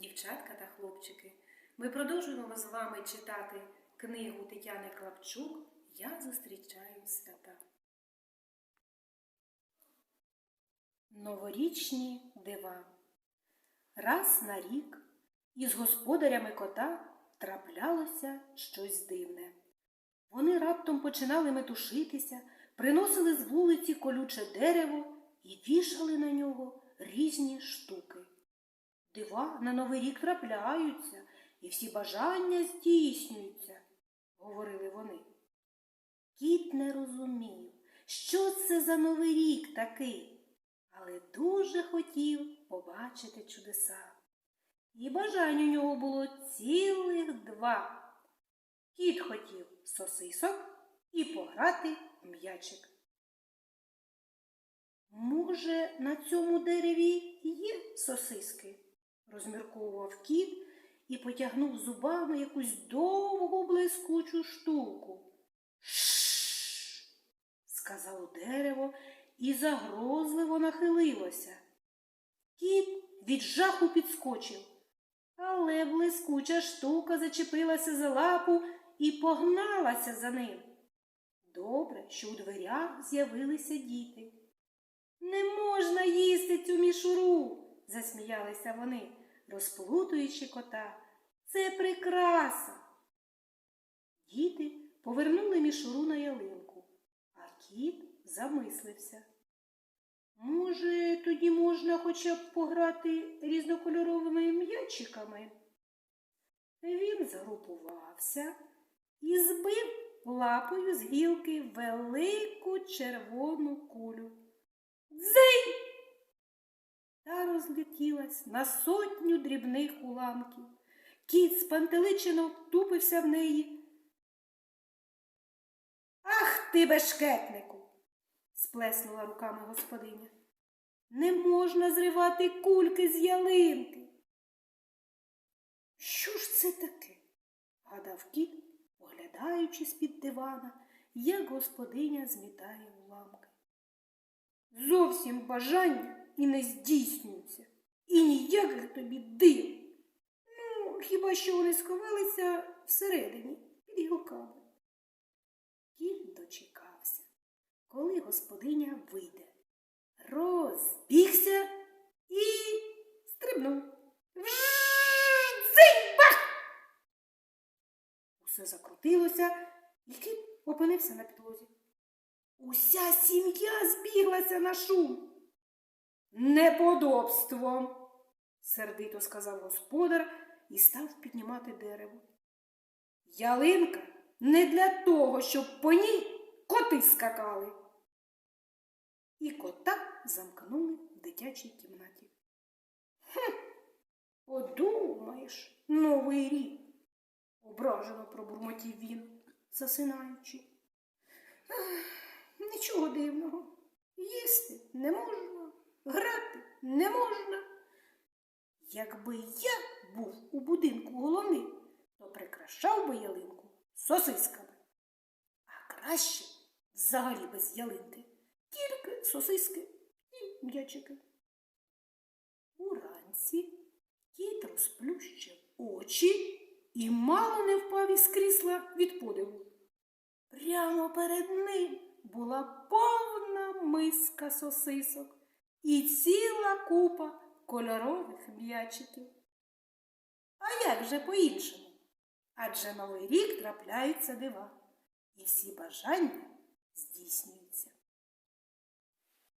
дівчатка та хлопчики. Ми продовжуємо з вами читати книгу Тетяни Клапчук Я зустрічаю свята. Новорічні дива. Раз на рік із господарями кота траплялося щось дивне. Вони раптом починали метушитися, приносили з вулиці колюче дерево і вішали на нього різні штуки. Дива на новий рік трапляються, і всі бажання здійснюються, говорили вони. Кіт не розумів, що це за новий рік такий, але дуже хотів побачити чудеса. І бажань у нього було цілих два. Кіт хотів сосисок і пограти в м'ячик. Може, на цьому дереві є сосиски? Розмірковував кіт і потягнув зубами якусь довгу блискучу штуку. Шш. сказало дерево і загрозливо нахилилося. Кіт від жаху підскочив, але блискуча штука зачепилася за лапу і погналася за ним. Добре, що у дверях з'явилися діти. Не можна їсти цю мішуру, засміялися вони, розплутуючи кота. Це прикраса. Діти повернули мішуру на ялинку, а кіт замислився. Може, тоді можна хоча б пограти різнокольоровими м'ячиками? Він згрупувався і збив лапою з гілки велику червону кулю. Дзинь! Розлетілась на сотню дрібних уламків. Кіт спантеличено втупився в неї. Ах ти, бешкетнику! сплеснула руками господиня. Не можна зривати кульки з ялинки. Що ж це таке? гадав кіт, оглядаючи з-під дивана, як господиня змітає уламки. Зовсім бажання і не ніяких тобі див. Ну, хіба що вони сховалися всередині під гілками. Кіт дочекався, коли господиня вийде, розбігся і стрибнув. Дзинь-бах! Усе закрутилося, і кіт опинився на підлозі. Уся сім'я збіглася на шум. Неподобство, сердито сказав господар і став піднімати дерево. Ялинка не для того, щоб по ній коти скакали. І кота замкнули в дитячій кімнаті. Хм, подумаєш, новий рік, ображено пробурмотів він, засинаючи. Нічого дивного. Їсти не можна, грати не можна. Якби я був у будинку головним, то прикрашав би ялинку сосисками. А краще взагалі без ялинки, тільки сосиски і м'ячики. Уранці кіт розплющив очі і мало не впав із крісла від подиву. Прямо перед ним була повна миска сосисок і ціла купа кольорових м'ячиків. А як же по-іншому? Адже новий рік трапляються дива, і всі бажання здійснюються.